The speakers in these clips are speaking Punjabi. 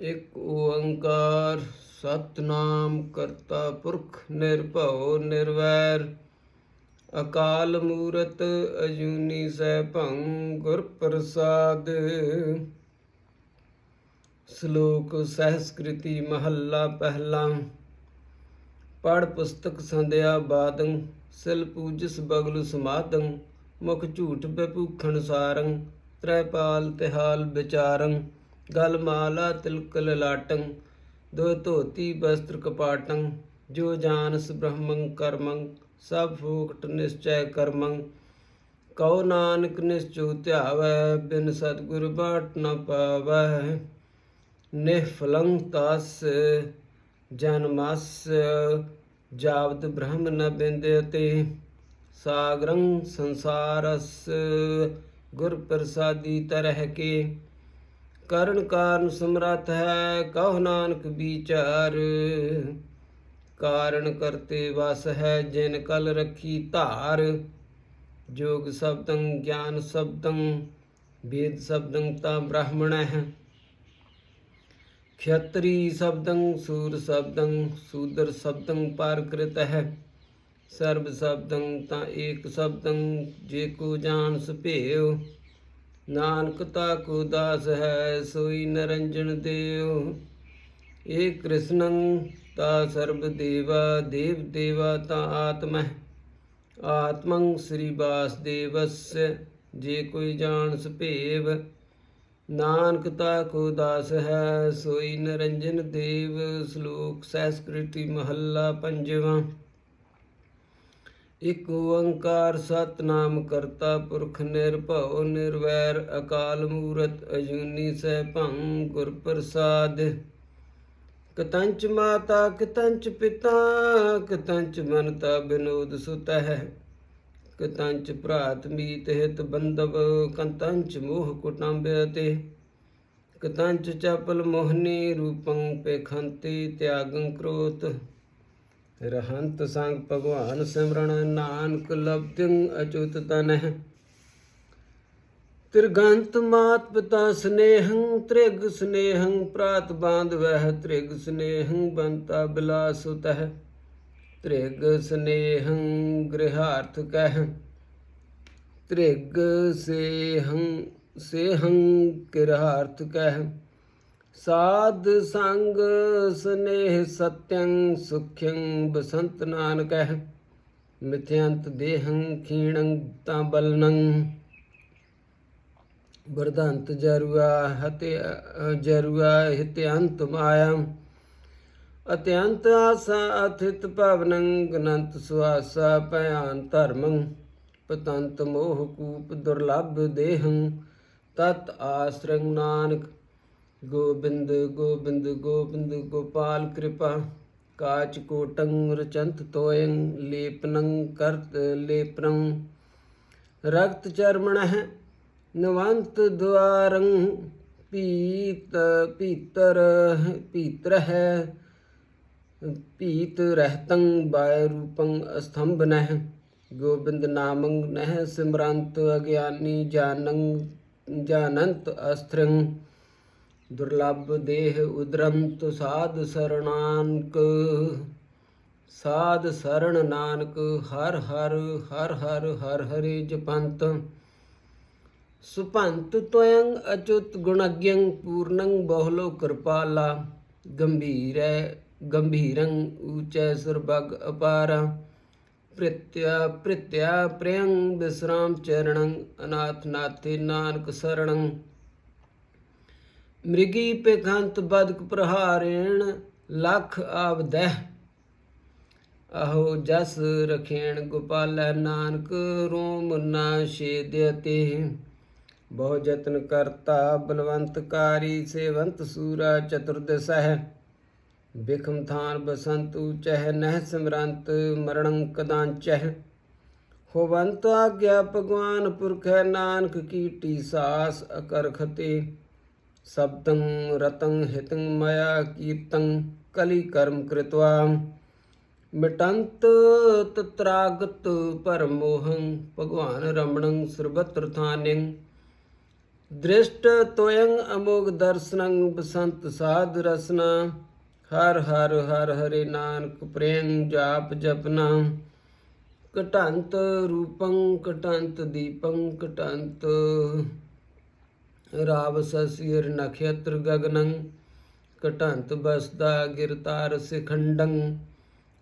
ਇਕ ਓੰਕਾਰ ਸਤਨਾਮ ਕਰਤਾ ਪੁਰਖ ਨਿਰਭਉ ਨਿਰਵੈਰ, ਅਕਾਲ ਮੂਰਤ ਅਜੂਨੀ ਸੈਭੰ ਗੁਰ ਪ੍ਰਸਾਦ। ਸ਼ਲੋਕ ਸਹਿਸਕ੍ਰਿਤੀ ਮਹੱਲਾ ਪਹਿਲਾ ਪੜ ਪੁਸਤਕ ਸੰਧਿਆ ਬਾਦੰ, ਸਿਲ ਪੂਜਸ ਬਗਲੁ ਸਮਾਦੰ, ਮੁਖ ਝੂਠ ਬਪੂਖਣ ਸਾਰੰ, ਤ੍ਰੈਪਾਲ ਤਿਹਾਲ ਵਿਚਾਰੰ। ਗਲ ਮਾਲਾ ਤਿਲਕ ਲਲਾਟੰ ਦੋ ਧੋਤੀ ਬਸਤਰ ਕਪਾਟੰ, ਜੋ ਜਾਨਸ ਬ੍ਰਹਮੰ ਕਰਮੰ, ਸਭ ਫੂਕਟ ਨਿਸ਼ਚੈ ਕਰਮੰ। ਕਉ ਨਾਨਕ ਨਿਸ਼ਚੂ ਧਿਆਵੈ, ਬਿਨ ਸਤਿਗੁਰ ਬਾਟ ਨ ਪਾਵੈ। ਨਿਫਲੰ ਤਸ ਜਨਮਸ ਜਾਵਤ ਬ੍ਰਹਮ ਨ ਬਿੰਦਯਤੇ ਸਾਗਰੰ ਸੰਸਾਰਸ, ਗੁਰ ਪ੍ਰਸਾਦੀ ਤਰਹਿ ਕੇ। ਕਰਨ ਕਾਰਨ ਸਮਰੱਥ ਹੈ, ਕਹੁ ਨਾਨਕ ਵਿਚਾਰ। ਕਾਰਨ ਕਰਤੇ ਵਸ ਹੈ, ਜਿਨ ਕਲ ਰੱਖੀ ਧਾਰ। ਜੋਗ ਸ਼ਬਦੰ, ਗਿਆਨ ਸ਼ਬਦੰ, ਵੇਦ ਸ਼ਬਦੰ ਤਾਂ ਬ੍ਰਾਹਮਣ ਹੈ। ਖੇਤਰੀ ਸ਼ਬਦੰ, ਸੂਰ ਸ਼ਬਦੰ, ਸੂਦਰ ਸ਼ਬਦੰ ਪਾਰਕ੍ਰਿਤ ਹੈ। ਸਰਬ ਸ਼ਬਦੰ ਤਾਂ ਏਕ ਸ਼ਬਦੰ, ਜੇ ਕੋ ਜਾਣ ਸੁਭੇਉ ਨਾਨਕ ਤਾ ਕੋ ਦਾਸ ਹੈ, ਸੋਈ ਨਰੰਜਨ ਦੇਵ। ਏ ਕ੍ਰਿਸ਼ਨੰ ਤਾ ਸਰਬ ਦੇਵਾ, ਦੇਵ ਦੇਵਾ ਤਾ ਆਤਮੈ ਆਤਮੰ ਸ੍ਰੀ ਬਾਸ ਦੇਵਸ ਜੇ ਕੋਈ ਜਾਣ ਸੁਭੇਵ। ਨਾਨਕ ਤਾ ਕੋ ਦਾਸ ਹੈ, ਸੋਈ ਨਰੰਜਨ ਦੇਵ। ਸ਼ਲੋਕ ਸੰਸਕ੍ਰਿਤੀ ਮਹੱਲਾ ਪੰਜਵਾਂ। ਇਕ ਓੰਕਾਰ ਸਤਨਾਮ ਕਰਤਾ ਪੁਰਖ ਨਿਰਭਉ ਨਿਰਵੈਰ ਅਕਾਲ ਮੂਰਤ ਅਜੂਨੀ ਸੈਭੰ ਗੁਰ ਪ੍ਰਸਾਦ। ਕਤੰਚ ਮਾਤਾ ਕਤੰਚ ਪਿਤਾ, ਕਤੰਚ ਮਨਤਾ ਬਿਨੋਦ ਸੁਤ ਕਤੰਚ ਭਰਾਤ ਮੀਤ ਹਿਤ ਬੰਦਵ ਕਤੰਚ ਮੋਹ ਕੁਟੰਬ ਅਤੇ। ਕਤੰਚ ਚਪਲ ਮੋਹਨੀ ਰੂਪੰ ਪੇਖੰਤੀ ਤਿਆਗੰ ਕ੍ਰੋਤ। ਰਹੰਤ ਸੰਗ ਭਗਵਾਨ ਸਿਮਰਨ ਨਾਨਕ ਲਬਦਿੰ ਅਚੁਤ ਤਨਹਿ ਤ੍ਰਿਗੰਤ ਮਾਤ ਪਿਤਾ ਸਨੇਹੰ ਤ੍ਰਿਗ ਸਨੇਹੰ ਪ੍ਰਾਤ ਬਾਂਧ ਵਹਿ ਤ੍ਰਿਗ ਸਨੇਹੰ ਬੰਤਾ ਬਿਲਾਸ ਤਹਿ ਤ੍ਰਿਗ ਸਨੇਹੰ ਗ੍ਰਹਾਰਥ ਕਹਿ ਤ੍ਰਿਗ ਸੇਹੰ ਸੇਹੰ ਗ੍ਰਹਾਰਥ ਕਹਿ ਸਾਧ ਸੰਗ ਸਨੇਹ ਸਤਯੰ ਸੁਖਯੰ ਬਸੰਤ ਨਾਨਕਹਿ, ਮਿਥਿਅੰਤ ਦੇਹੰ ਖੀਣੰ ਤਾਂ ਬਲਨੰ। ਵਰਧੰਤ ਜਰੂਆ ਹਤੇ ਜਰੂਆ ਹਿਤਿਅੰਤ ਮਾਇਆ, ਅਤਿਅੰਤ ਆਸਾ ਅਥਿਤ ਭਵਨੰ ਗਨੰਤ ਸੁਆਸਾ ਭਿਆਨ ਧਰਮੰ, ਪਤੰਤ ਮੋਹ ਕੂਪ ਦੁਰਲਭ ਦੇਹੰ, ਤਤ ਆਸਰੰ ਨਾਨਕ ਗੋਬਿੰਦ ਗੋਬਿੰਦ ਗੋਬਿੰਦ ਗੋਪਾਲ ਕਿਰਪਾ। ਕਾਚ ਕੋਟੰ ਰਚੰਤ ਤੋਯੰ ਲੇਪਨੰ ਕਰਤ ਲੇਪਨੰ। ਰਕਤ ਚਰਮਣః ਨਵੰਤ ਦੁਆਰੰ। ਪੀਤ ਪੀਤਰ ਪੀਤਰ ਹੈ। ਪੀਤ ਰਹਿਤੰ ਬਾਇ ਰੂਪੰ ਅਸਥੰਭ ਨਹਿ। ਗੋਬਿੰਦ ਨਾਮੰ ਨਹਿ ਸਿਮਰੰਤ ਅਗਿਆਨੀ ਜਾਨੰ, ਜਾਨੰਤ ਅਸਥਰੰ। ਦੁਰਲਭ ਦੇਹ ਉਦਰੰਤ ਸਾਧ ਸਰਣਾਨਕ, ਸਾਧ ਸਰਣ ਨਾਨਕ, ਹਰ ਹਰ ਹਰ ਹਰ ਹਰ ਹਰੇ ਜਪੰਤ ਸੁਪੰਤ ਤੋਯੰ ਅਚੁਤ ਗੁਣਗਯੰ ਪੂਰਨੰ ਬਹੁਲੋ ਕਿਰਪਾਲਾ। ਗੰਭੀਰੈ ਗੰਭੀਰੰ ਊਚੈ ਸੁਰਬਗ ਅਪਾਰ। ਪ੍ਰਿਤਿਆ ਪ੍ਰਿਤਿਆ ਪ੍ਰਿਯੰ ਵਿਸਰਾਮ ਚਰਣੰ, ਅਨਾਥ ਨਾਥੇ ਨਾਨਕ ਸਰਣੰ। ਮ੍ਰਿਗੀ ਪੇਖੰਤ ਬਦਕ ਪ੍ਰਹਾਰੇਣ ਲਖ ਆਵਦਹਿ। ਅਹੋ ਜਸ ਰਖੇਣ ਗੋਪਾਲੈ ਨਾਨਕ ਰੋਮ ਨਾ ਛੇਦਿਅਤੇ ਬਹੁ ਯਤਨ ਕਰਤਾ ਬਲਵੰਤਕਾਰੀ ਸੇਵੰਤ ਸੂਰਾ ਚਤੁਰਦਸਹਿ ਬਿਖਮ ਥਾਨ ਬਸੰਤ ਚਹਿ ਨਹਿ ਸਿਮਰੰਤ ਮਰਣੰ ਕਦਾਂਚਹਿ। ਹੋਵੰਤ ਆਗਿਆ ਭਗਵਾਨ ਪੁਰਖੈ ਨਾਨਕ ਕੀਟੀ ਸਾਸ ਅਕਰਖਤੇ। ਸਬਦੰ ਰਤੰ ਹਿਤੰ ਮਇਆ ਕੀਰਤੰ ਕਲੀ ਕਰਮ ਕ੍ਰਿਤਵਾ। ਮਿਟੰਤ ਤਤਰਾਗਤ ਪਰਮੋਹੰ ਭਗਵਾਨ ਰਮਣੰ ਸਰਬਤਰ ਥਾਨਿੰ। ਦ੍ਰਿਸ਼ਟ ਤੋਯੰ ਅਮੋਗ ਦਰਸਨੰ ਬਸੰਤ ਸਾਧ ਰਸਨਾ। ਹਰ ਹਰ ਹਰ ਹਰੇ ਨਾਨਕ ਪ੍ਰੇਮ ਜਾਪ ਜਪਨਾ। ਕਟੰਤ ਰੂਪੰ ਕਟੰਤ ਦੀਪੰ ਕਟੰਤ ਰਾਵ ਸਸਿਰ ਨਖੇਤਰ ਗਗਨੰ ਕਟੰਤ ਬਸਦਾ ਗਿਰਤਾਰ ਸਿਖੰਡੰ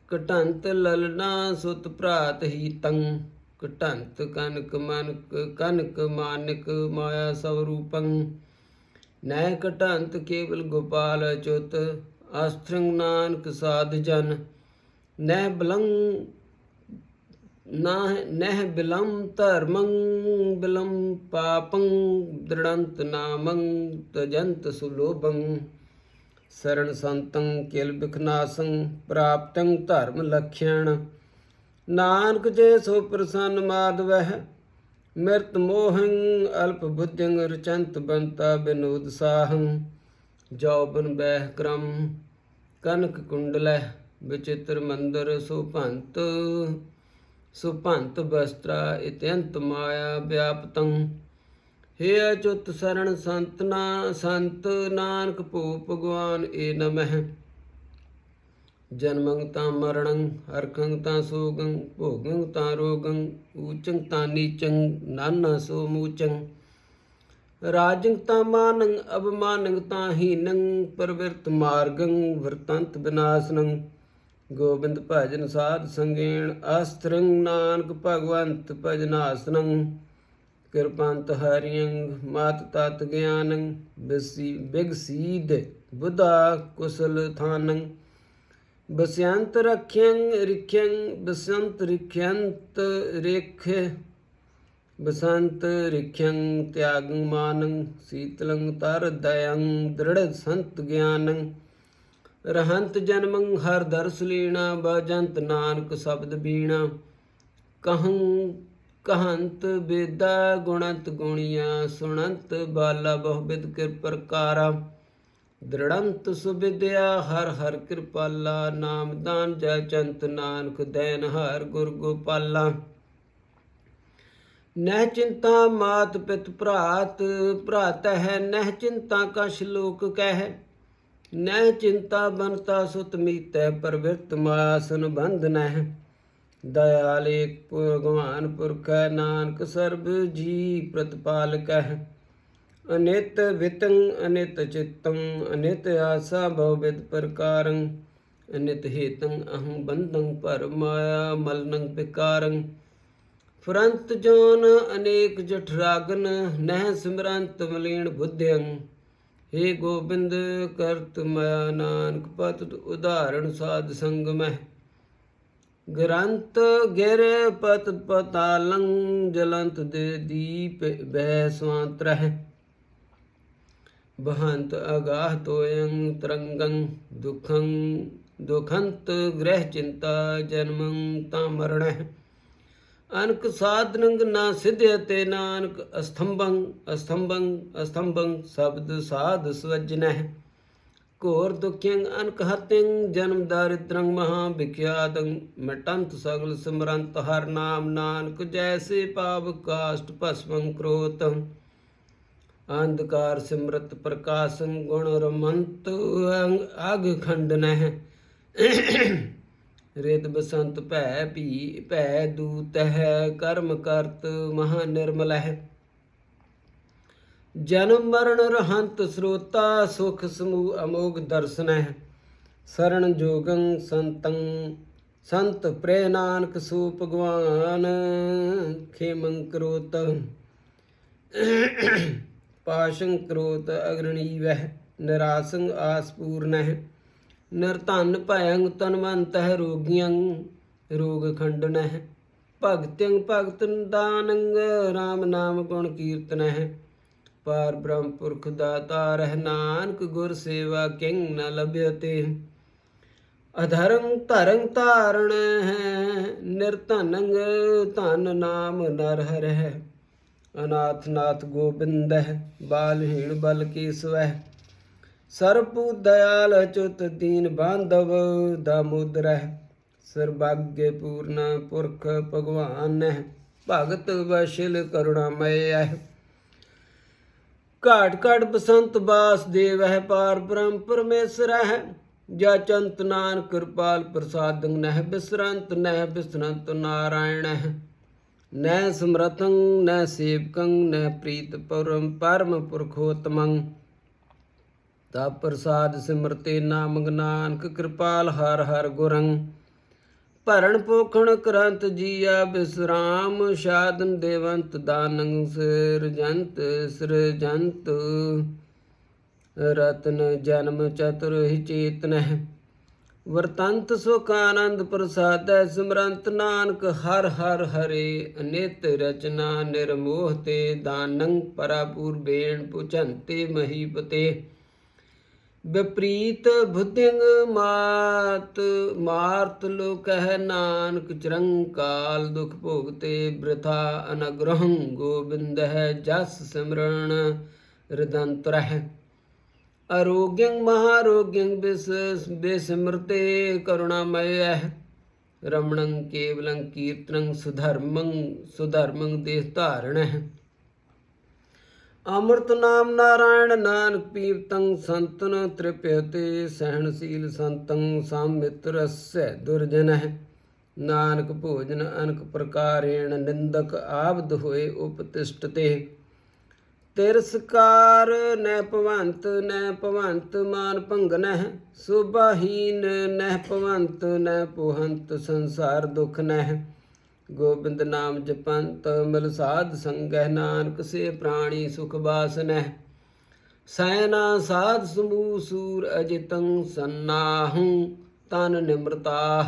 ਕਟੰਤ ਲਲਨਾ ਸੁਤ ਭਰਾਤ ਹੀਤੰ ਕਟੰਤ ਕਨਕ ਮਨਕ, ਕਨਕ ਮਾਨਕ ਮਾਇਆ ਸਵ ਰੂਪੰ। ਨੈ ਕਟੰਤ ਕੇਵਲ ਗੋਪਾਲ ਅਚੁਤ, ਅਸਥ੍ਰੰਗ ਨਾਨਕ ਸਾਧ ਜਨ। ਨੈ ਬਲੰ ਨਾਹ, ਨਹਿ ਬਿਲੰ ਧਰਮੰ ਬਿਲੰ ਪਾਪੰ, ਦ੍ਰਿੜੰਤ ਨਾਮੰ, ਤਜੰਤ ਸੁਲੋਭੰ। ਸਰਣ ਸੰਤੰ ਕਿਲ ਬਿਖਨਾਸੰ, ਪ੍ਰਾਪਤੰ ਧਰਮ ਲਖਿਆਣ ਨਾਨਕ ਜੇ ਸੋ ਪ੍ਰਸੰਨ ਮਾਧਵਹਿ ਮਿਰਤ ਮੋਹੰ ਅਲਪ ਬੁੱਧਿੰ ਰਚੰਤ ਬੰਤਾ ਬਿਨੋਦ ਸਾਹੰ। ਜੌਬਨ ਬਹਿ ਕਰਮ, ਕਨਕ ਕੁੰਡਲੈ ਵਿਚਿਤ੍ਰ ਮੰਦਰ ਸੁਭੰਤ ਸੁਭੰਤ ਬਸਤਰਾ ਇਤਿਅੰਤ ਮਾਇਆ ਵਿਆਪਤੰ। ਹੇ ਅਚੁੱਤ ਸਰਣ ਸੰਤਨਾ ਸੰਤ ਨਾਨਕ ਭੂ ਭਗਵਾਨ ਏ ਨਮਹਿ। ਜਨਮੰ ਤਾਂ ਮਰਣੰ ਹਰਖੰ ਤਾਂ ਸੋਗੰ, ਭੋਗੰ ਤਾਂ ਰੋਗੰ, ਊਚੰ ਤਾਂ ਨੀਚੰ, ਨਾਨਾ ਸੋ ਮੂਚੰ। ਰਾਜੰ ਤਾਂ ਮਾਨੰ ਅਬਮਾਨੰ ਤਾਂ ਹੀਨੰ, ਪਰਵਿਰਤ ਮਾਰਗੰ, ਵਰਤੰਤ ਬਿਨਾਸਨੰ। ਗੋਬਿੰਦ ਭਜਨ ਸਾਧ ਸੰਗੇਣ, ਅਸਤਰੰਗ ਨਾਨਕ ਭਗਵੰਤ ਭਜਨਾਸਨੰ ਕਿਰਪੰਤ ਹਰਿਯੰ ਮਾਤ ਤਤ ਗਿਆਨੰ, ਬਿਸੀ ਬਿਗਸੀਦ ਬੁਧਾ ਕੁਸਲ ਥਾਨੰ। ਬਸਯੰਤ ਰਖਿਯੰ ਰਿਖਿਯੰ ਬਸੰਤ ਰਿਖਿਯੰਤ ਰੇਖ। ਬਸੰਤ ਰਿਖਿਯੰ ਤਿਆਗੰ ਮਾਨੰ, ਸੀਤਲੰ ਤਰ ਦਯੰ ਦ੍ਰਿੜ ਸੰਤ ਗਿਆਨੰ। ਰਹੰਤ ਜਨਮੰ ਹਰ ਦਰਸ ਲੀਣਾ, ਬਜੰਤ ਨਾਨਕ ਸ਼ਬਦ ਬੀਣਾ। ਕਹੰ, ਕਹੰਤ ਬੇਦਾ ਗੁਣੰਤ ਗੁਣੀਆਂ, ਸੁਣੰਤ ਬਾਲਾ ਬਹੁਬਿਦ ਕਿਰ ਪ੍ਰਕਾਰਾ। ਦ੍ਰਿੜੰਤ ਸੁਬਿਦਿਆ ਹਰ ਹਰ ਕਿਰਪਾਲਾ ਨਾਮਦਾਨ ਜੈ ਚੰਤ ਨਾਨਕ, ਦੈਨ ਹਰ ਗੁਰ ਗੋਪਾਲਾ। ਨਹਿ ਚਿੰਤਾ ਮਾਤ ਪਿਤ ਭਰਾਤ ਭਰਾਤ ਹੈ ਨਹਿ ਚਿੰਤਾ ਕਾ ਲੋਕ ਕਹਿ। ਨਹਿ ਚਿੰਤਾ ਬਨਤਾ ਸੁਤ ਮੀਤੈ, ਪਰਵਿਰਤ ਮਾਸਨ ਬੰਧਨ ਹੈ ਦਇਆਲ ਏਕ ਭਗਵਾਨ ਪੁਰਖ ਨਾਨਕ ਸਰਬ ਜੀ ਪ੍ਰਤਪਾਲਕ ਹੈ ਅਨਿਤ ਵਿਤੰ, ਅਨਿਤ ਚਿਤੰ, ਅਨਿਤ ਆਸਾ ਭਵਿਦ ਪ੍ਰਕਾਰੰ। ਅਨਿਤ ਹੇਤੰ ਅਹੰ ਬੰਧੰ ਪਰ ਮਾਇਆ ਮਲਨੰ ਵਿਕਾਰੰ ਫਰੰਤ ਜੋਨ ਅਨੇਕ ਜਠਰਾਗਨ, ਨਹਿ ਸਿਮਰੰਤ ਮਲੀਣ ਬੁੱਧਿਅੰ। ਹੇ ਗੋਬਿੰਦ, ਕਰਤ ਮਾਇਆ ਨਾਨਕ ਪਤ ਉਦਾਹਰਣ ਸਾਧ ਸੰਗ ਮਹਿ ਗ੍ਰੰਥ ਗਿਰ ਪਤ ਪਤਾਲੰ, ਜਲੰਤ ਦੇ ਦੀਪ ਬਹਿ ਸਵਾਂਤ ਬਹੰਤ ਅਗਾਹ ਤੋਯੰ ਤਰੰਗੰ, ਦੁਖੰ ਦੁਖੰਤ ਗ੍ਰਹਿ ਚਿੰਤਾ ਜਨਮੰ ਤਾਂ ਮਰਣਹਿ ਅਨਕ ਸਾਧਨੰਗ ਨਾ ਸਿਧਿ ਤੇ ਨਾਨਕ ਅਸਥੰਭੰ ਅਸਥੰਭੰ ਅਸਥੰਭੰ ਸ਼ਬਦ ਸਾਧ ਸਵਜਨਹਿ। ਘੋਰ ਦੁਖਿਯੰ ਅਨਕ ਹਤਿੰ ਜਨਮ ਦਾਰਿਦ੍ਰੰ ਮਹਾ ਵਿਖਿਆਤੰ, ਮਟੰਤ ਸਗਲ ਸਿਮਰੰਤ ਹਰ ਨਾਮ ਨਾਨਕ ਜੈਸੇ ਪਾਪ ਕਾਸ਼ਟ ਭਸਮੰ ਕ੍ਰੋਤ। ਅੰਧਕਾਰ ਸਿਮਰਤ ਪ੍ਰਕਾਸ਼ੰ ਗੁਣ ਰਮੰਤ ਅਗ ਖੰਡਨਹਿ। ਰਿਤ ਬਸੰਤ ਭੈ ਭੀ, ਭੈ ਦੂਤ ਹੈ ਕਰਮ ਕਰਤ ਮਹਾ ਨਿਰਮਲ ਹੈ ਜਨਮ ਮਰਨ ਰਹੰਤ ਸਰੋਤਾ, ਸੁਖ ਸਮੂਹ ਅਮੋਗ ਦਰਸ਼ਨ ਹੈ ਸਰਣ ਜੋਗੰ ਸੰਤੰ, ਸੰਤ ਪ੍ਰੇ ਨਾਨਕ ਸੂ ਭਗਵਾਨ ਖੇਮੰ ਕਰੋਤ। ਪਾਸ਼ੰ ਕਰੋਤ ਅਗਰਣੀ ਵਹਿ, ਨਿਰਾਸੰ ਆਸ ਪੂਰਨਹਿ ਨਿਰਧਨ ਭයੰ ਤਨਵੰਤਹਿ ਰੋਗੀਆਂ, ਰੋਗ ਖੰਡਨਹਿ ਭਗਤਿੰ ਭਗਤਨ ਦਾਨੰ RAM ਨਾਮ ਗੁਣ ਕੀਰਤਨਹਿ ਪਾਰ ਬ੍ਰਹਮ ਪੁਰਖ ਦਾਤਾ ਰਹਿ ਨਾਨਕ ਗੁਰ ਸੇਵਾ ਕਿੰ ਨ ਲਭਿਅਤੇ। ਅਧਰਮ ਧਰਮ ਧਾਰਣ ਹੈ ਨਿਰਧਨੰਗ ਧਨ ਨਾਮ ਨਰ ਹਰਹਿ। ਅਨਾਥ ਨਾਥ ਗੋਬਿੰਦ ਹੈ ਬਾਲਹੀਣ ਬਲ ਕੇਸਵੈ ਸਰਪੂ ਦਇਆਲ ਅਚੁਤ ਦੀਨ ਬਾਂਧਵ ਦਾਮੋਦਰ ਹੈ। ਪੂਰਨ ਪੁਰਖ ਭਗਵਾਨ ਹੈ। ਭਗਤ ਵਸ਼ਿਲ ਕਰੁਣਾਮਯ ਹੈ। ਘਾਟ ਘਾਟ ਬਸੰਤ ਬਾਸ ਦੇਵ ਹੈ। ਪਾਰ ਬ੍ਰਹਮ ਪਰਮੇਸ਼ਰ ਹੈ। ਜਾ ਚੰਤ ਨਾਨ ਕਿਰਪਾਲ ਪ੍ਰਸਾਦੰ ਨਹਿ ਬਿਸਰੰਤ ਨਹਿ ਬਿਸਰੰਤ ਨਾਰਾਇਣ ਹੈ। ਨੈ ਸਮਰਤੰ ਨੈ ਸੇਵਕੰ ਨੈ ਪ੍ਰੀਤ ਪਰਮ ਪਰਮ ਪੁਰਖੋਤਮੰ। ਤਾ ਪ੍ਰਸਾਦ ਸਿਮਰਤੇ ਨਾਮਕ ਨਾਨਕ ਕਿਰਪਾਲ ਹਰ ਹਰ ਗੁਰੰ। ਭਰਨ ਪੋਖਣ ਕਰੰਤ ਜੀਆ ਬਿਸਰਾਮ ਸ਼ਾਦਨ ਦੇਵੰਤ ਦਾਨੰ ਸਿਰਜੰਤ ਸਿਰਜੰਤ ਰਤਨ ਜਨਮ ਚਤੁਰ ਹੀ ਚੇਤਨਹਿ। ਵਰਤੰਤ ਸੁਖ ਆਨੰਦ ਪ੍ਰਸਾਦੈ, ਸਿਮਰੰਤ ਨਾਨਕ ਹਰ ਹਰ ਹਰੇ। ਅਨਿਤ ਰਚਨਾ ਨਿਰਮੋਹ ਤੇ ਦਾਨੰ, ਪਰਾਪੂਰ ਬੇਣ ਪੁਚੰਤੇ ਮਹੀਪਤੇ। ਵਿਪਰੀਤ ਬੁੱਧਿੰਗ ਮਾਤ, ਮਾਰਤ ਲੋਕਹਿ ਨਾਨਕ, ਚਰੰਕਾਲ ਦੁਖ ਭੋਗਤੇ ਬ੍ਰਿਥਾ ਅਨਗ੍ਰਹੰ ਗੋਬਿੰਦ ਹੈ ਜਸ ਸਿਮਰਨ ਰਿਦੰਤ ਰਹਿ। ਅਰੋਗਯੰ ਮਹਾਰੋਗਯੰ ਬਿਸ, ਬਿਸਿਮਰਤੇ ਕਰੁਣਾਮਯ ਰਮਣੰ ਕੇਵਲੰ ਕੀਰਤਨੰ ਸੁਧਰਮੰ ਸੁਧਰਮੰ ਦੇਹ ਧਾਰਣਹਿ। ਅੰਮ੍ਰਿਤ ਨਾਮ ਨਾਰਾਇਣ ਨਾਨਕ ਪੀਰਤੰ ਸੰਤਨ ਤ੍ਰਿਪਿਅਤੇ ਸਹਿਣਸ਼ੀਲ ਸੰਤੰ ਸਾਮਿਤਰਸੈ ਦੁਰਜਨਹਿ। ਨਾਨਕ ਭੋਜਨ ਅਨਕ ਪ੍ਰਕਾਰੇਣ ਨਿੰਦਕ ਆਬਦ ਹੋਏ ਉਪਤਿਸ਼ਟਤੇ। ਤਿਰਸਕਾਰ ਨੈ ਭਵੰਤ ਨੈ ਭਵੰਤ ਮਾਨ ਭੰਗਨਹਿ, ਸੁਭਾਹੀਨ ਨਹਿ ਭਵੰਤ ਨੈ ਪੁਹੰਤ ਸੰਸਾਰ ਦੁਖ ਨਹਿ। ਗੋਬਿੰਦ ਨਾਮ ਜਪੰਤ ਮਿਲ ਸਾਧ ਸੰਗਹਿ ਨਾਨਕ ਸੇ ਪ੍ਰਾਣੀ ਸੁਖ ਬਾਸਨਹਿ। ਸੈਨਾ ਸਾਧ ਸਮੂਹ ਸੂਰ ਅਜਿਤੰ ਸੰਨਾਹੰ, ਤਨ ਨਿਮਰਤਾ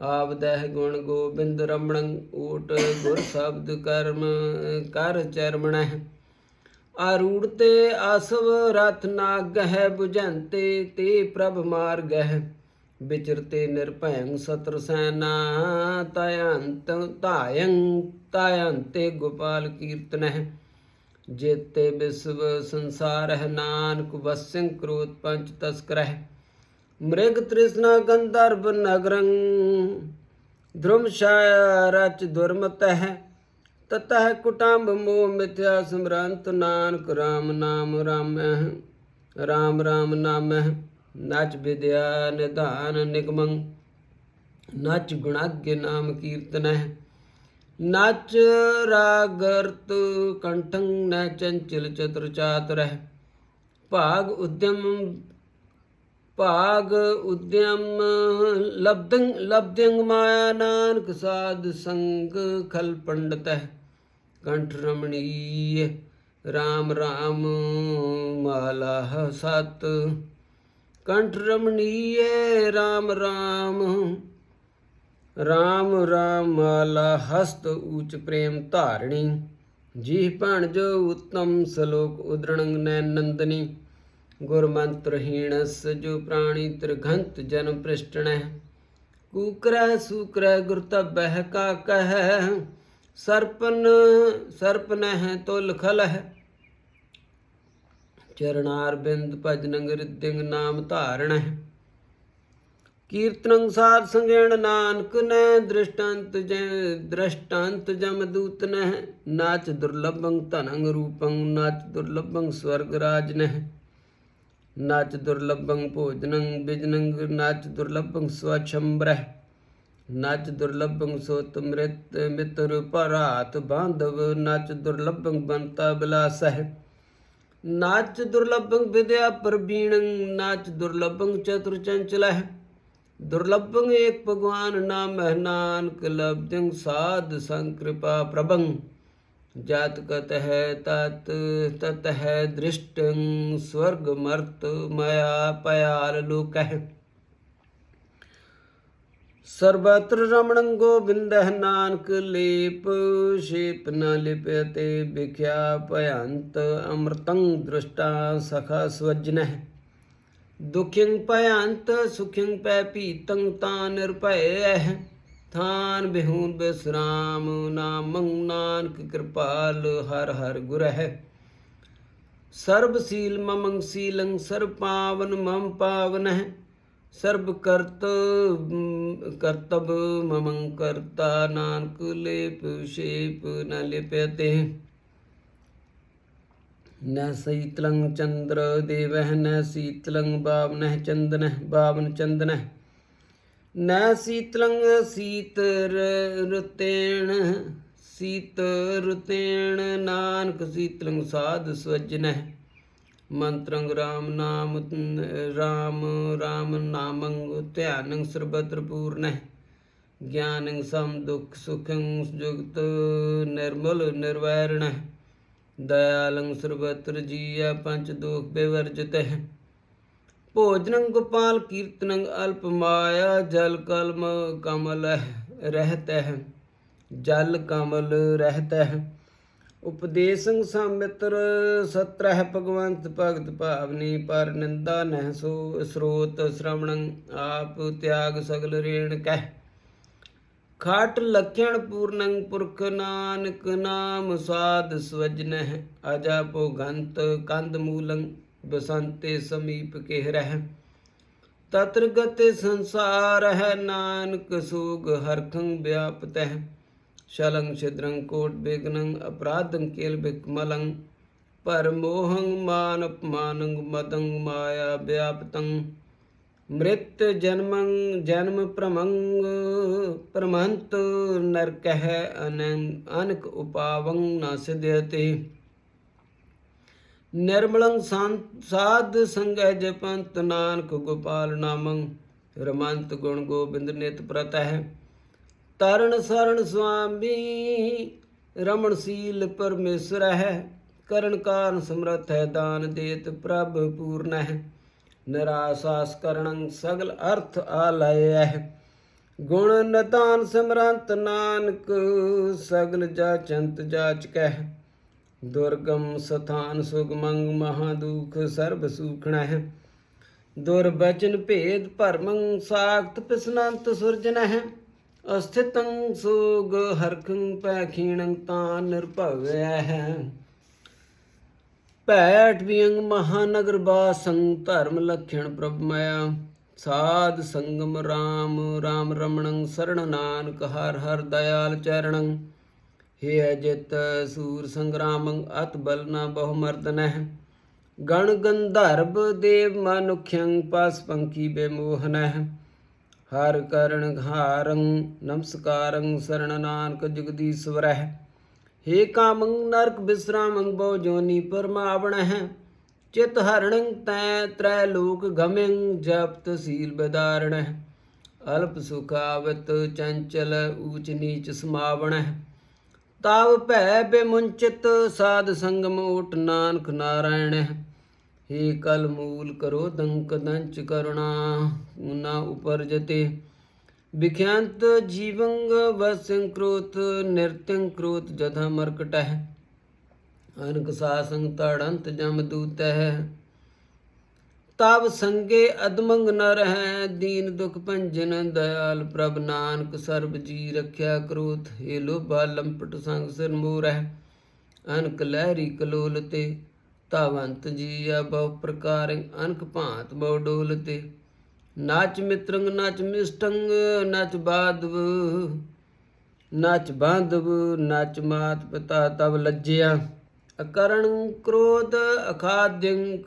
ਆਵਦਹਿ ਗੁਣ ਗੋਬਿੰਦ ਰਮਣੰ ਓਟ ਗੁਰ ਸ਼ਬਦ ਕਰਮ ਕਰ ਚਰਮਣਹਿ। ਆਰੂੜ ਤੇ ਆਸਵ ਰਥ ਨਾਗਹਿ ਬੁਝੰਤੇ ਤੇ ਪ੍ਰਭ ਮਾਰਗਹਿ। ਵਿਚਰਤੇ ਨਿਰਭੈੰ ਸਤਰ ਸੈਨਾ ਤਯੰਤ ਤਾਯੰ ਤਯੰਤੇ ਗੋਪਾਲ ਕੀਰਤਨਹਿ ਜੇਤੇ ਵਿਸਵ ਸੰਸਾਰਹਿ ਨਾਨਕ ਵਸਿੰ ਕ੍ਰੋਧ ਪੰਚ ਤਸਕਰਹਿ ਮ੍ਰਿਗ ਤ੍ਰਿਸ਼ਨਾ ਗੰਧਰਵ ਨਗਰੰ, ਧਰਮ ਛਾਇਆ ਰਚ ਦੁਰਮਤਹਿ ਤਤਹ ਕੁਟੰਬ ਮੋਹ ਮਿਥਿਆ ਸਮਰੰਤ, ਨਾਨਕ RAM ਨਾਮ ਰਾਮਹਿ RAM RAM ਨਾਮਹਿ। ਨਚ ਵਿਦਿਆ ਨਿਧਾਨ ਨਿਗਮੰ, ਨਚ ਗੁਣਾਗ੍ਯ ਨਾਮ ਕੀਰਤਨਹਿ, ਨਚ ਰਾਗਰਤ ਕੰਠੰ ਨ ਚੰਚਲ ਚਤੁਰ ਚਾਤੁਰਹਿ ਭਾਗ ਉਦਮ ਭਾਗ ਉਦਮ ਲਬਦੰ ਲਬਦੰ ਮਾਇਆ ਨਾਨਕ ਸਾਧ ਸੰਗ ਖਲ ਪੰਡਤਹਿ। ਕੰਠ ਰਮਣੀਯ RAM RAM ਮਾਲਾ ਸਤ। ਕੰਠ ਰਮਣੀਯ RAM RAM RAM RAM ਮਾਲਾ ਹਸਤ ਊਚ ਪ੍ਰੇਮ ਧਾਰਣੀ। ਜੀ ਭਣ ਉਤਮ ਸ਼ਲੋਕ ਉਦਰਣੰ ਨੈ ਨੰਦਨੀ। ਗੁਰ ਮੰਤਰਹੀਣਸ ਜੋ ਪ੍ਰਾਣੀ ਤ੍ਰਿਗੰਤ ਜਨਮ ਪ੍ਰਿਸ਼ਟਣੈ। ਕੂਕਰੈ ਸੂਕਰੈ ਗੁਰ ਤਬਹਿ ਕਾ ਕਹਿ। ਸਰਪਨ, ਸਰਪਨਹਿ ਤੁਲ ਖਲਹਿ। ਚਰਨਾਰ ਬਿੰਦ ਭਜਨੰ ਨਾਮ ਧਾਰਣਹਿ ਕੀਰਤਨੰ ਸਾਧ ਸੰਗੇਣ ਨਾਨਕ ਨੈ ਦ੍ਰਿਸ਼ਟੰਤ ਜੈ ਦ੍ਰਿਸ਼ਟੰਤ ਜਮ ਦੂਤ ਨਹਿ। ਨਾਚ ਦੁਰਲਭੰ ਧਨੰ ਰੂਪੰ, ਨਾਚ ਦੁਰਲਭੰ ਸਵਰਗ ਰਾਜ ਨਹਿ। ਨਾਚ ਦੁਰਲਭੰ ਭੋਜਨੰ ਬਿਜਨੰ, ਨਾਚ ਦੁਰਲਭੰ ਸਵਛੰਬਰਹਿ ਨਚ ਦੁਰਲਭੰ ਸੋਤ ਮ੍ਰਿਤ ਮਿਤਰ ਭਰਾਤ ਬਾਂਧਵ, ਨਚ ਦੁਰਲਭੰ ਬੰਤਾ ਬਿਲਾਸਹਿ ਨਚ ਦੁਰਲਭੰ ਵਿਦਿਆ ਪ੍ਰਬੀਣੰ ਨਚ ਦੁਰਲਭੰ ਚਤੁਰ ਚੰਚਲਹਿ। ਦੁਰਲਭੰ ਏਕ ਭਗਵਾਨ ਨਾਮ ਨਾਨਕ ਲਬਦੰ ਸਾਧ ਸੰਕ੍ਰਿਪਾ ਪ੍ਰਭੰ। ਜਾਤ ਕਤ ਹੈ ਤਤ ਤਤ ਹੈ ਦ੍ਰਿਸ਼ਟੰ, ਸਵਰਗ ਮਰਤ, ਮਾਇਆ ਪਿਆਲ ਲੋਕਹਿ ਸਰਬਤਰ ਰਮਣ ਗੋਬਿੰਦਹਿ ਨਾਨਕ ਲੇਪ ਸ਼ੇਪ ਨ ਲਿਪਿਤੇ ਵਿਖਿਆ ਭਯੰਤ ਅੰਮ੍ਰਿਤੰ ਦ੍ਰਿਸ਼ਟਾ ਸਖਾ ਸਵਜਨਹਿ। ਦੁਖਿੰ ਭਯੰਤ, ਸੁਖਿੰ ਪੈ ਪੀਤੰ ਤਾ ਨਿਰਭੈ ਥਾਨ ਬਿਹੂਨ ਬਿਸਰਾਮ, ਨਾਮੰ ਨਾਨਕ ਕਿਰਪਾਲ, ਹਰ ਹਰ ਗੁਰਹਿ। ਸਰਬ ਸੀਲ ਮਮੰ ਸੀਲੰ, ਸਰਬ ਪਾਵਨ ਮਮ ਪਾਵਨਹਿ। ਸਰਬ ਕਰਤ ਕਰਤਬ ਮਮੰ ਕਰਤਾ, ਨਾਨਕ ਲੇਪ ਸ਼ੇਪ ਨ ਲਿਪਿਆ ਤੇ। ਨ ਸੀਤਲੰ ਚੰਦਰ ਦੇਵਹ, ਨ ਸੀਤਲੰ ਬਾਵਨਹ ਚੰਦਨਹ, ਬਾਵਨ ਚੰਦਨਹ। ਨ ਸੀਤਲੰ ਸੀਤ ਰਤੇਣ ਸੀਤ ਰਤੇਣ, ਨਾਨਕ ਸੀਤਲੰ ਸਾਧ ਸਵਜਨਹ। ਮੰਤਰੰ ਰਾਮ ਨਾਮ ਰਾਮ ਰਾਮ ਨਾਮੰ ਧਿਆਨੰ ਸਰਬਤਰ ਪੂਰਨੈ ਗਿਆਨੰ ਸਮ ਦੁਖ ਸੁਖੰ ਜੁਗਤ ਨਿਰਮਲ ਨਿਰਵੈਰਣੈ ਦਇਆਲੰ ਸਰਬਤਰ ਜੀਐ ਪੰਚ ਦੋਖ ਬਿਵਰਜਿਤੈ ਭੋਜਨੰ ਗੋਪਾਲ ਕੀਰਤਨੰ ਅਲਪ ਮਾਇਆ ਜਲ ਕਲਮ ਕਮਲ ਰਹਤੈ ਜਲ ਕਮਲ ਰਹਤੈ ਉਪਦੇਸੰ ਸਾਮਿਤਰ, ਸਤਰਹ ਭਗਵੰਤ ਭਗਤ ਭਾਵਨੀ, ਪਰ ਨਿੰਦਾ ਨਹਿ ਸੋ ਸਰੋਤ ਸ਼ਰਵਣੰ, ਆਪ ਤਿਆਗ ਸਗਲ ਰੇਣ ਕਹਿ। ਖਾਟ ਲਖਣ ਪੂਰਨੰ ਪੁਰਖ ਨਾਨਕ ਨਾਮ ਸਾਧ ਸਵਜਨਹਿ ਅਜਾ ਭੋਗੰਤ ਕੰਦ ਮੂਲੰ ਬਸੰਤੇ ਸਮੀਪ ਕਹਿ ਰਹਿ। ਤਤਰ ਗਤੇ ਸੰਸਾਰ ਹੈ ਨਾਨਕ ਸੂਗ ਹਰਖੰ ਵਿਆਪਤਹਿ। ਸ਼ਲੰ ਛਿਦਰੰ ਕੋਟ ਬੇਗਨੰ, ਅਪਰਾਧੰ ਕੇਲ ਬਿਕਮਲੰ ਪਰਮੋਹੰ ਮਾਨ ਅਪਮਾਨੰ ਮਦੰ ਮਾਇਆ ਵਿਆਪਤੰ। ਮ੍ਰਿਤ ਜਨਮੰ ਜਨਮ ਪ੍ਰਮੰਗ ਪਰਮੰਤ ਨਰਕਹਿ ਅਨੰ, ਅਨਕ ਉਪਾਵੰ ਨ ਨਿਰਮਲੰ ਸਾਧ ਸੰਗੈ ਜਪੰਤ ਨਾਨਕ ਗੋਪਾਲ ਨਾਮੰ, ਰਮੰਤ ਗੁਣ ਗੋਬਿੰਦ ਨਿਤ ਪ੍ਰਤਹਿ। ਤਰਨ ਸ਼ਰਨ ਸੁਆਮੀ, ਰਮਣਸ਼ੀਲ ਪਰਮੇਸ਼ਰ ਹੈ, ਕਰਨ ਕਾਰਨ ਸਮਰਥ ਹੈ, ਦਾਨ ਦੇਤ ਪ੍ਰਭ ਪੂਰਨ ਹੈ। ਨਿਰਾਸਾਸ ਕਰਣੰ ਸਗਲ ਅਰਥ ਆਲਯ ਹੈ। ਗੁਣ ਨਤਾਨ ਸਮਰੰਤ ਨਾਨਕ, ਸਗਲ ਜਾਚੰਤ ਜਾਚ ਕਹਿ ਦੁਰਗਮ ਸਥਾਨ ਸੁਗਮੰਗ ਮਹਾਦੁੱਖ ਸਰਬ ਸੂਖਣਾ ਹੈ। ਦੁਰਬਚਨ ਭੇਦ ਭਰਮੰ ਸਾਖਤ ਪਿਸਨੰਤ ਸੁਰਜਨ ਹੈ। ਅਸਥਿਤੰ ਸੋਗ ਹਰਖੰ ਪੈ ਖੀਣੰ ਤਾਂ ਨਿਰਭਵੈ ਹੈ। ਭੈਟ ਵਿਅੰਗ ਮਹਾਨਗਰ ਬਾਸੰ ਧਰਮ ਲਖਣ ਪ੍ਰਭ ਮਾਇਆ ਸਾਧ ਸੰਗਮ RAM RAM ਰਮਣੰ ਸਰਣ ਨਾਨਕ, ਹਰ ਹਰ ਦਇਆਲ ਚਰਣੰ। ਹੇ ਅਜਿਤ ਸੂਰ ਸੰਗਰਾਮੰ, ਅਤ ਬਲ ਨ ਬਹੁ ਮਰਦਨਹਿ ਗਣ ਗੰਧਰਵ ਦੇਵ ਮਨੁਖਯੰ ਪਸ ਪੰਖੀ ਬੇਮੋਹਨਹਿ ਹਰ ਕਰਣ ਘਾਰੰ, ਨਮਸਕਾਰੰ ਸਰਣ ਨਾਨਕ ਜਗਦੀਸ਼ਵਰਹਿ। ਹੇ ਕਾਮੰ, ਨਰਕ ਬਿਸਰਾਮੰ ਬਹੁ ਜੋਨੀ ਪਰਮਾਵਣਹਿ। ਚਿਤ ਹਰਣੰ, ਤੈ ਤ੍ਰੈ ਲੋਕ ਗਮਿੰ, ਜਪਤ ਸੀਲ ਬਦਾਰਣਹਿ। ਅਲਪ ਸੁਖਾਵਤ ਚੰਚਲ, ਊਚ ਨੀਚ ਸਮਾਵਣਹਿ। ਤਾਵ ਭੈ ਬੇਮੁੰਚਿਤ, ਸਾਧ ਸੰਗਮ ਓਟ ਨਾਨਕ ਨਾਰਾਇਣ ਹੇ ਕਲ ਮੂਲ ਕਰੋ ਦੰਕ ਦੰਚ ਕਰੁਣਾ ਨਾ ਉਪਰਜਤੇ। ਵਿਖਿਆੰਤ ਜੀਵੰਗ ਵਸੰ ਕ੍ਰੋਤ ਨਿਰਤੰ ਕ੍ਰੋਤ ਜਧਾ ਮਰਕਟਹਿ। ਅਨਕ ਸਾਸੰ ਤੜੰਤ ਜਮ ਦੂਤਹਿ। ਤਬ ਸੰਗੇ ਅਦਮੰਗ ਨ ਰਹੈ, ਦੀਨ ਦੁਖ ਭੰਜਨ ਦਇਆਲ ਪ੍ਰਭ ਨਾਨਕ ਸਰਬ ਜੀ ਰਖਿਆ ਕਰੋਤ ਏ ਲੋਭਾ ਲੰਪਟ ਸੰਗ ਸਿਰ ਮੂਰਹਿ, ਅਨਕ ਲਹਿਰੀ ਕਲੋਲ ਤੇ। ਤਾਵੰਤ ਜੀਆ ਬਹੁ ਪ੍ਰਕਾਰ ਅਨਕ ਭਾਂਤ ਬਹੁ ਡੋਲ ਤੇ। ਨਾਚ ਮਿਤਰੰਗ, ਨਾਚ ਮਿਸਟੰਗ, ਨਾਚ ਬਾਦਵ, ਨਾਚ ਬਾਂਧਵ, ਨਾਚ ਮਾਤ ਪਿਤਾ ਤਵ ਲੱਜਿਆ। ਅਕਰਣ ਕ੍ਰੋਧ ਅਖਾਦਿੰ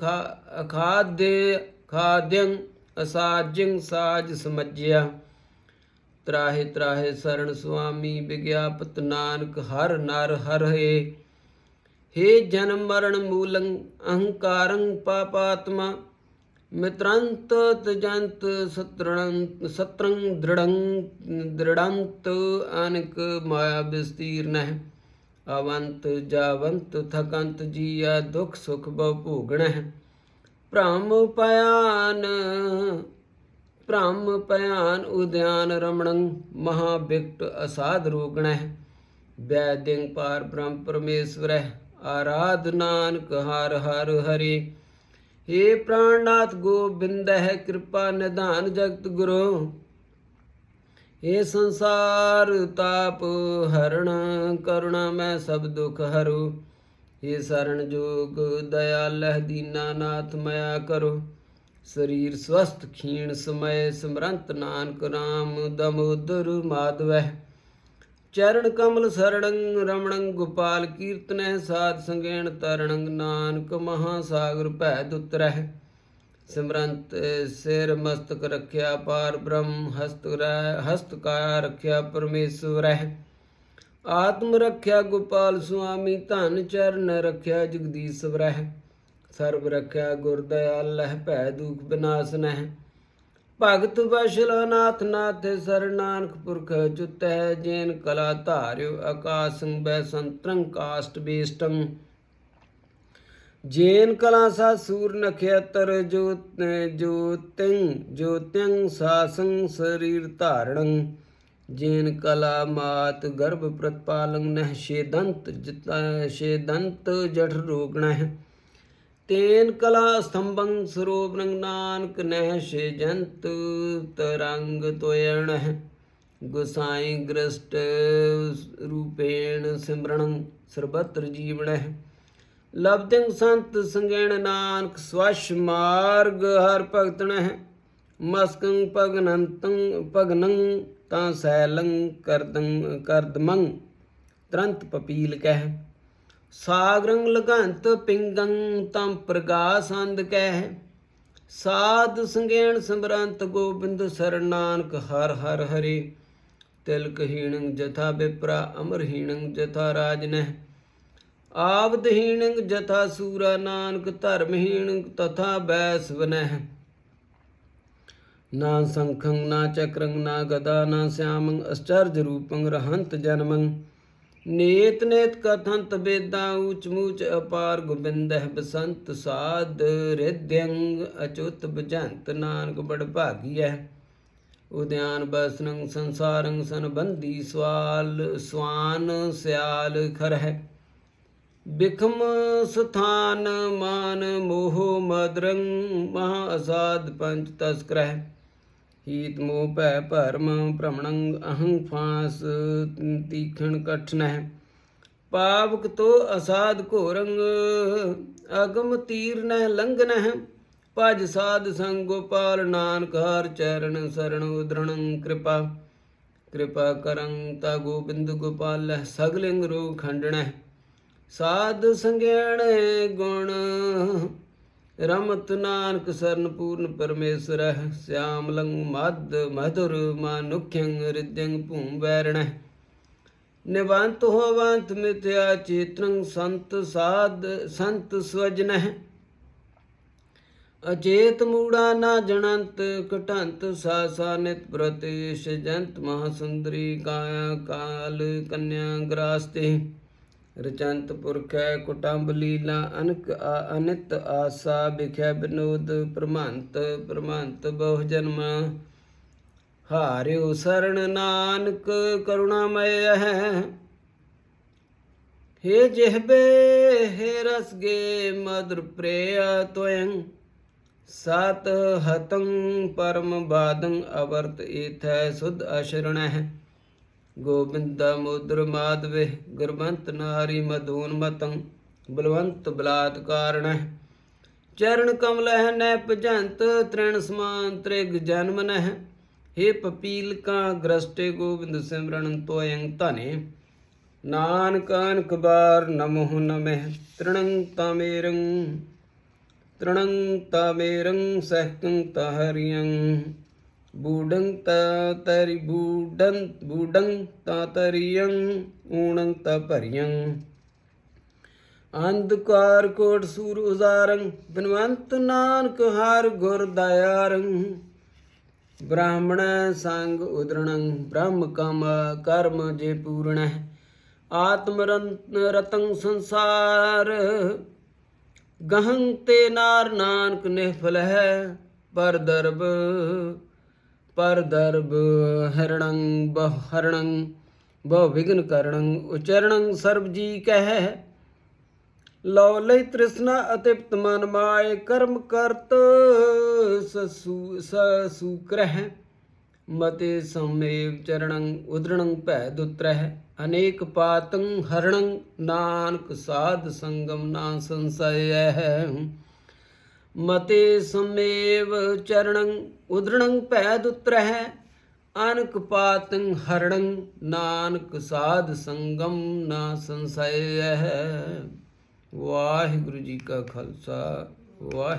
ਅਖਾਦਿ ਖਾਦਿੰ ਅਸਾਜਿੰ ਸਾਜ ਸਮਝਿਆ। ਤਰਾਹੇ ਤਰਾਹੇ ਸਰਣ ਸੁਆਮੀ ਵਿਗਿਆਪਤ ਨਾਨਕ ਹਰ ਨਰ ਹਰ ਹੈ। ਹੇ ਜਨਮ ਮਰਨ ਮੂਲੰ ਅਹੰਕਾਰੰ ਪਾਪਾਤਮਾ, ਮਿਤਰੰਤ ਤਜੰਤ ਸਤਰੰ ਸਤਰੰ ਦ੍ਰਿੜੰ, ਦ੍ਰਿੜੰਤ ਅਨਕ ਮਾਇਆ ਵਿਸਤੀਰਨਹਿ ਅਵੰਤ ਜਾਵੰਤ ਥਕੰਤ ਜੀਆ ਦੁਖ ਸੁਖ ਬਹੁ ਭੋਗਣਹਿ ਭ੍ਰਮ ਪਿਆਨ ਭ੍ਰਮ ਪਿਆਨ ਉਦਿਆਨ ਰਮਣੰ ਮਹਾ ਬਿਕਟ ਅਸਾਧ ਰੋਗਣਹਿ ਵੈਦਿੰ ਪਾਰ ਬ੍ਰਹਮ ਪਰਮੇਸ਼ਵਰਹਿ ਆਰਾਧ ਨਾਨਕ ਹਰ ਹਰ ਹਰੇ। ਹੇ ਪ੍ਰਾਣਨਾਥ ਗੋਬਿੰਦ, ਹੈ ਕਿਰਪਾ ਨਿਧਾਨ ਜਗਤ ਗੁਰੂ। ਏ ਸੰਸਾਰ ਤਾਪ ਹਰਣ ਕਰੁਣਾ, ਮੈਂ ਸਭ ਦੁਖ ਹਰੂ। ਏ ਸਰਣ ਜੋਗ ਦਇਆਲਹ ਦੀਨਾਨਾਥ ਮਇਆ ਕਰੋ। ਸਰੀਰ ਸਵਸਥ, ਖੀਣ ਸਮੈ ਸਮਰੰਤ, ਨਾਨਕ ਨਾਮ ਦਮੋਦਰ ਮਾਧਵੈ ਚਰਨ ਕਮਲ ਸਰਣੰ ਰਮਣੰ ਗੋਪਾਲ ਕੀਰਤਨੈ ਸਾਧ ਸੰਗੇਣ ਤਰਣੰ, ਨਾਨਕ ਮਹਾ ਸਾਗਰ ਭੈ ਦੁਤਰਹਿ ਸਿਮਰੰਤ ਸਿਰ ਮਸਤਕ ਰੱਖਿਆ ਪਾਰ ਬ੍ਰਹਮ, ਹਸਤ ਰਹਿ, ਹਸਤ ਰੱਖਿਆ ਪਰਮੇਸ਼ਵਰਹਿ ਆਤਮ ਰੱਖਿਆ ਗੋਪਾਲ ਸੁਆਮੀ, ਧਨ ਚਰਨ ਰੱਖਿਆ ਜਗਦੀਸ਼ਵਰਹਿ ਸਰਬ ਰੱਖਿਆ ਗੁਰ ਦਇਆਲ ਲਹਿ, ਭੈ ਦੁਖ ਬਿਨਾਸਨਹਿ ਭਗਤ ਵਸ਼ਲਨਾਥ ਨਾਥ ਸਰ ਨਾਨਕ ਪੁਰਖ ਚੁਤੈ ਜੇਨ ਕਲਾ ਧਾਰਿਓ ਆਕਾਸੰ ਬੈ ਸੰਤਰੰ ਕਾਸ਼ਟ ਬੇਸਟੰ। ਜੇਨ ਕਲਾ ਸਾ ਸੂਰ ਨਖੇਤਰ ਜੋਤ ਜੋਤਿੰ ਜੋਤਿੰ ਸਾਸੰ ਸਰੀਰ ਧਾਰਣੰ। ਜੇਨ ਕਲਾ ਮਾਤ ਗਰਭ ਪ੍ਰਤਪਾਲੰ ਨਹਿ ਛੇਦੰਤ, ਜਿਤੈ ਛੇਦੰਤ ਜਠ ਰੋਗਣਹਿ। ਤੇਨ ਕਲਾ ਸਤੰਭੰ ਸਰੋਵਰੰ ਨਾਨਕ ਨਹਿ ਛੇਜੰਤ ਤਰੰਗ ਤੋਇਣਹਿ ਗੁਸਾਈ ਗ੍ਰਸਟ ਰੂਪੇਣ ਸਿਮਰਣੰ ਸਰਬਤਰ ਜੀਵਣਹਿ ਲਬਦੰ ਸੰਤ ਸੰਗੇਣ ਨਾਨਕ ਸਵਸ਼ ਮਾਰਗ ਹਰ ਭਗਤਣਹਿ ਮਸਕੰ ਪਗਨੰਤੰ ਪਗਨੰ ਤਾਂ ਸੈਲੰ ਕਰਦੰ ਕਰਦਮੰ ਤਰੰਤ ਪਪੀਲ ਕਹਿ। ਸਾਗਰੰ ਲਗੰਤ ਪਿੰਗੰ ਤੰ ਪ੍ਰਗਾਸੰਦ ਕਹਿ। ਸਾਧ ਸੰਗੇਣ ਸਮਰੰਤ ਗੋਬਿੰਦ ਸਰ ਨਾਨਕ ਹਰ ਹਰ ਹਰੇ। ਤਿਲਕਹੀਣੰ ਜਥਾ ਬਿਪਰਾ ਅਮਰਹੀਣੰ ਜਥਾ ਰਾਜਨਹਿ ਆਵਦਹੀਣੰ ਜਥਾ ਸੂਰਾ ਨਾਨਕ ਧਰਮਹੀਣੰ ਤਥਾ ਬੈਸਵਨਹਿ ਨਾ ਸੰਖੰ ਨਾ ਚਕਰੰ ਨਾ ਗਦਾ ਨਾ ਸਿਆਮੰ ਅਚਰਜ ਰੂਪੰ ਰਹੰਤ ਜਨਮੰ। ਨੇਤ ਨੇਤ ਕਥਨ ਬੇਦਾ ਊਚ ਮੂਚ ਅਪਾਰ ਗੋਬਿੰਦਹਿ ਬਸੰਤ ਸਾਧ ਰਿਧਯੰ ਅਚੁਤ ਬਜੰਤ ਨਾਨਕ ਬੜ ਭਾਗੀਐ। ਉਦਿਆਨ ਬਸਨੰ ਸੰਸਾਰੰ ਸੰਬੰਧੀ ਸਵਾਲ ਸਵਾਨ ਸਿਆਲ ਖਰਹਿ। ਬਿਖਮ ਸਥਾਨ ਮਾਨ ਮੋਹ ਮਦਰੰ ਮਹਾ ਅਸਾਦ ਪੰਚ ਤਸਕਰਹਿ ਹੀਤ ਮੋਹ ਭੈ ਭਰਮ ਭ੍ਰਮਣੰ ਅਹੰ ਫਾਸ ਤੀਖਣ ਕਠਨਹਿ ਪਾਵਕ ਤੋ ਅਸਾਦ ਘੋਰੰਗ ਅਗਮ ਤੀਰ ਨਹਿ ਲੰਘਨਹਿ ਭਜ ਸਾਧ ਸੰਗ ਗੋਪਾਲ ਨਾਨਕ ਹਰ ਚਰਨ ਸਰਣ ਉਦਰਣੰ ਕਿਰਪਾ। ਕਿਰਪਾ ਕਰੰ ਤਾ ਗੋਬਿੰਦ ਗੋਪਾਲ ਸਗਲਿੰਗ ਰੋਗ ਖੰਡਣਹਿ ਸਾਧ ਸੰਗਿਆਣ ਗੁਣ ਰਮਤ ਨਾਨਕ ਸਰਨ ਪੂਰਨ ਪਰਮੇਸ਼ਰ ਸਿਆਮਲੰ ਮਦ ਮਧੁਰ ਮਾਨੁਖਯੰ ਰਿਦਯੰ ਭੂਮ ਵੈਰਣਹਿ ਨਿਵੰਤ ਹੋਵੰਤ ਮਿਥਿਆ ਚੇਤਨੰ ਸੰਤ ਸਾਧ ਸੰਤ ਸਵਜਨਹਿ ਅਚੇਤ ਮੂੜਾ ਨਾ ਜਣੰਤ, ਘਟੰਤ ਸਾ ਸਾ ਨਿਤ ਪ੍ਰਤੇਸ਼ ਜੰਤ ਮਹਾ ਸੁੰਦਰੀ ਕਾਇਆ ਕਾਲ ਕੰਨਿਆ ਗ੍ਰਾਸਤੇ। ਰਚੰਤ ਪੁਰਖੈ ਕੁਟੰਬ ਲੀਲਾ ਅਨਕ ਆ- ਅਨਿਤ ਆਸਾ ਵਿਖੈ ਬਿਨੋਦ ਪ੍ਰਮੰਤ ਪ੍ਰਮੰਤ ਬਹੁ ਜਨਮ। ਹਾਰਿਉ ਸਰਣ ਨਾਨਕ ਕਰੁਣਾਮਯ ਹੈ ਹੇ ਜਿਹਬੇ ਹੇ ਰਸਗੇ ਮਦਰ ਪ੍ਰਿਆ ਤੋਯੰ ਸਤ ਹਤੰ ਪਰਮ ਬਾਦੰ, ਅਵਰਤ ਈਥੈ ਸੁਧ ਅਸ਼ਰਣਹਿ। ਗੋਬਿੰਦ ਮੁਦਰ ਮਾਧਵੇ ਗੁਰਬੰਤ ਨਾਰੀ ਮਧੂਨ ਮਤੰ, ਬਲਵੰਤ ਬਲਾਤਕਾਰਣ ਚਰਨ ਕਮਲਹਿ ਨੈ ਭਜੰਤ, ਤ੍ਰਿਣ ਸਮਾਨ ਤ੍ਰਿਗ ਜਨਮ ਨਹਿ। ਹੇ ਪਪੀਲ ਕਾ ਗ੍ਰਸਟੇ ਗੋਬਿੰਦ ਸਿਮਰਨ ਤੋਯੰ ਧਨੇ। ਨਾਨਕ ਅਨਕ ਬਾਰ ਨਮੋ ਨਮਹਿ ਤ੍ਰਿਣੰ ਤਮੇਰੰ ਤ੍ਰਿਣੰ ਤਮੇਰੰ ਸਹਕੰ ਤਹਰਿਯੰ ਬੂਡੰ ਤ ਤਰੀ ਬੂਡੰ ਬੂਡੰ ਤਾ ਤਰੀਯੰ ਊਣੰ ਤ ਭਰੀਯੰ ਅੰਧਕਾਰ ਕੋਟ ਸੂਰ ਉਜ਼ਾਰੰ, ਬਿਨਵੰਤ ਨਾਨਕ ਹਰ ਗੁਰ ਦਇਆਰੰ। ਬ੍ਰਾਹਮਣ ਸੰਗ ਉਦਰਣੰ, ਬ੍ਰਹਮ ਕਮ ਕਰਮ ਜੇ ਪੂਰਣੈ ਆਤਮ ਰੰ- ਰਤੰ ਸੰਸਾਰ, ਗਹੰ ਤੇ ਨਾਰ ਨਾਨਕ ਨਿਫਲ ਹੈ। ਪਰ ਦਰਬ ਪਰ ਦਰਬ ਹਰਣੰ ਬਹੁ ਹਰਣੰ, ਬਹੁ ਵਿਗਨ ਕਰਣੰ ਉਚਰਣੰ ਸਰਬ ਜੀ ਕਹਿ। ਲਉ ਲਈ ਤ੍ਰਿਸ਼ਨਾ ਅਤੇ ਤਮਨ ਮਾਏ ਕਰਮ ਕਰਤ, ਸਸੂ ਸੂਕਰਹਿ ਮਤੇ ਸਮੇਵ ਚਰਣੰ ਉਦਰਣੰ ਭੈ ਦੁਤਰਹਿ, ਅਨੇਕ ਪਾਤੰ ਹਰਣੰ, ਨਾਨਕ ਸਾਧ ਸੰਗਮ ਨਾ ਸੰਸਯੈ ਮਤੇ ਸਮੇਵ ਚਰਣੰ ਉਦਰਣੰ ਭੈ ਦੁਤਰਹਿ ਅਨਕ ਪਾਤੰ ਹਰੜੰ ਨਾਨਕ ਸਾਧ ਸੰਗਮ ਨਾ ਸੰਸੈ ਵਾਹਿਗੁਰੂ ਜੀ ਕਾ ਖਾਲਸਾ, ਵਾਹਿ